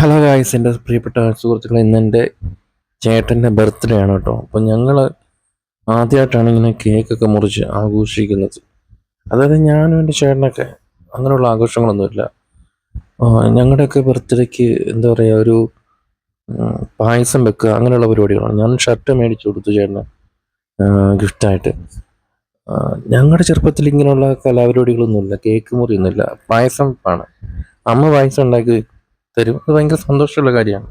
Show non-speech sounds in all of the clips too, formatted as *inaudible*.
Hello guys എന്റെ പ്രിയപ്പെട്ട സുഹൃത്തുക്കൾ ഇന്ന് എന്റെ ചേട്ടന്റെ ബർത്ത്ഡേ ആണ് കേട്ടോ. അപ്പം ഞങ്ങൾ ആദ്യമായിട്ടാണ് ഇങ്ങനെ കേക്കൊക്കെ മുറിച്ച് ആഘോഷിക്കുന്നത്. അതായത് ഞാനും എന്റെ ചേട്ടനൊക്കെ അങ്ങനെയുള്ള ആഘോഷങ്ങളൊന്നുമില്ല. ഞങ്ങളുടെയൊക്കെ ബർത്ത്ഡേക്ക് എന്താ പറയുക ഒരു പായസം വെക്കുക അങ്ങനെയുള്ള പരിപാടികളാണ്. ഞാൻ ഷർട്ട് മേടിച്ചു കൊടുത്തു ചേട്ടന് ഗിഫ്റ്റായിട്ട്. ഞങ്ങളുടെ ചെറുപ്പത്തിൽ ഇങ്ങനെയുള്ള കലാപരിപാടികളൊന്നുമില്ല കേക്ക് മുറിയൊന്നുമില്ല. പായസം ആണ് അമ്മ പായസം ഉണ്ടാക്കി തരും. അത് ഭയങ്കര സന്തോഷമുള്ള കാര്യമാണ്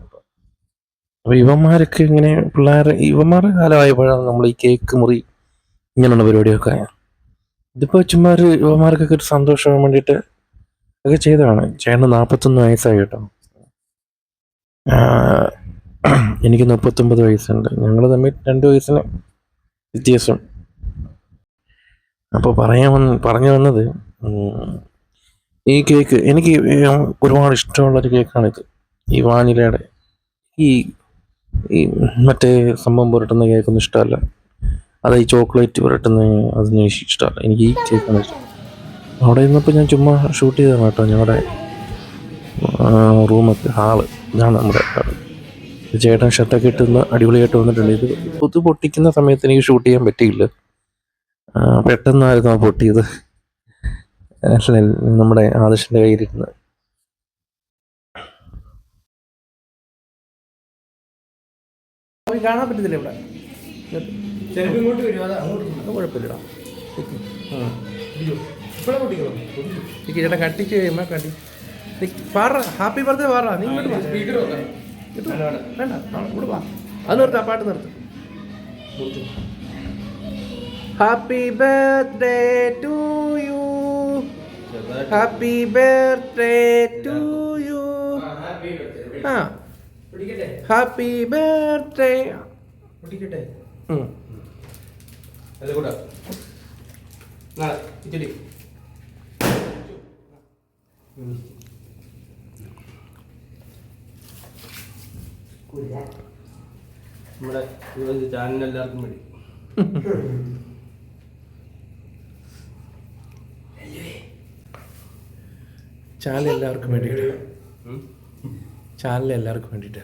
അപ്പൊ ഇവന്മാരൊക്കെ ഇങ്ങനെ പിള്ളേർ ഇവന്മാരുടെ കാലമായപ്പോഴാണ് നമ്മൾ ഈ കേക്ക് മുറി ഇങ്ങനെയുള്ള പരിപാടിയൊക്കെ ഇതിപ്പോ ചുമ്മാ ഒരു ഇവന്മാർക്കൊക്കെ ഒരു സന്തോഷം വേണ്ടിയിട്ട് ഒക്കെ ചെയ്തതാണ്. ചേട്ടന് നാൽപ്പത്തൊന്ന് വയസ്സായി കേട്ടോ. എനിക്ക് മുപ്പത്തൊമ്പത് വയസ്സുണ്ട്. ഞങ്ങൾ തമ്മിൽ രണ്ട് വയസ്സിന് വ്യത്യാസം. അപ്പോൾ പറയാൻ വന്ന് പറഞ്ഞു വന്നത് ഈ കേക്ക് എനിക്ക് ഒരുപാട് ഇഷ്ടമുള്ളൊരു കേക്കാണിത്. ഈ വാനിലയുടെ ഈ ഈ മറ്റേ സംഭവം പുരട്ടുന്ന കേക്കൊന്നും ഇഷ്ടമല്ല. അത് ഈ ചോക്ലേറ്റ് പുരട്ടുന്ന അതൊന്നും ഇഷ്ടമല്ല. എനിക്ക് ഈ കേക്കാണ് ഇഷ്ടം. അവിടെ നിന്നപ്പോൾ ഞാൻ ചുമ്മാ ഷൂട്ട് ചെയ്തതാണ് കേട്ടോ. ഞങ്ങളുടെ റൂമൊക്കെ ഹാൾ. ഇതാണ് നമ്മുടെ ചേട്ടൻ ഷർട്ടൊക്കെ ഇട്ടുന്ന അടിപൊളിയായിട്ട് വന്നിട്ടുണ്ട്. ഇത് പൊതു പൊട്ടിക്കുന്ന സമയത്ത് എനിക്ക് ഷൂട്ട് ചെയ്യാൻ പറ്റിയില്ല. പെട്ടെന്നായിരുന്നു ആ പൊട്ടിയത്. നമ്മുടെ ആദർശിന്റെ കയ്യിലിരുന്ന്. കാണാൻ പറ്റത്തില്ല ഇവിടെ. കുഴപ്പമില്ലടാ. ചേട്ടാ കട്ടിച്ച് കഴിയുമ്പോൾ കട്ടി. പാടാ ഹാപ്പി ബർത്ത്ഡേ പാടാ നീ ഇങ്ങോട്ട്. വേണ്ട ഇവിടെ വാ. അത് നിർത്താം പാട്ട് നിർത്ത്. Happy birthday to happy birthday to you ആ. പിടിക്കട്ടെ ഹാപ്പി ബർത്ത്ഡേ നമ്മുടെ ചാനൽ എല്ലാവർക്കും വേണ്ടി. *laughs* ചാനൽ എല്ലാവർക്കും വേണ്ടിയിട്ടാണ് ചാനൽ എല്ലാവർക്കും വേണ്ടിയിട്ട്.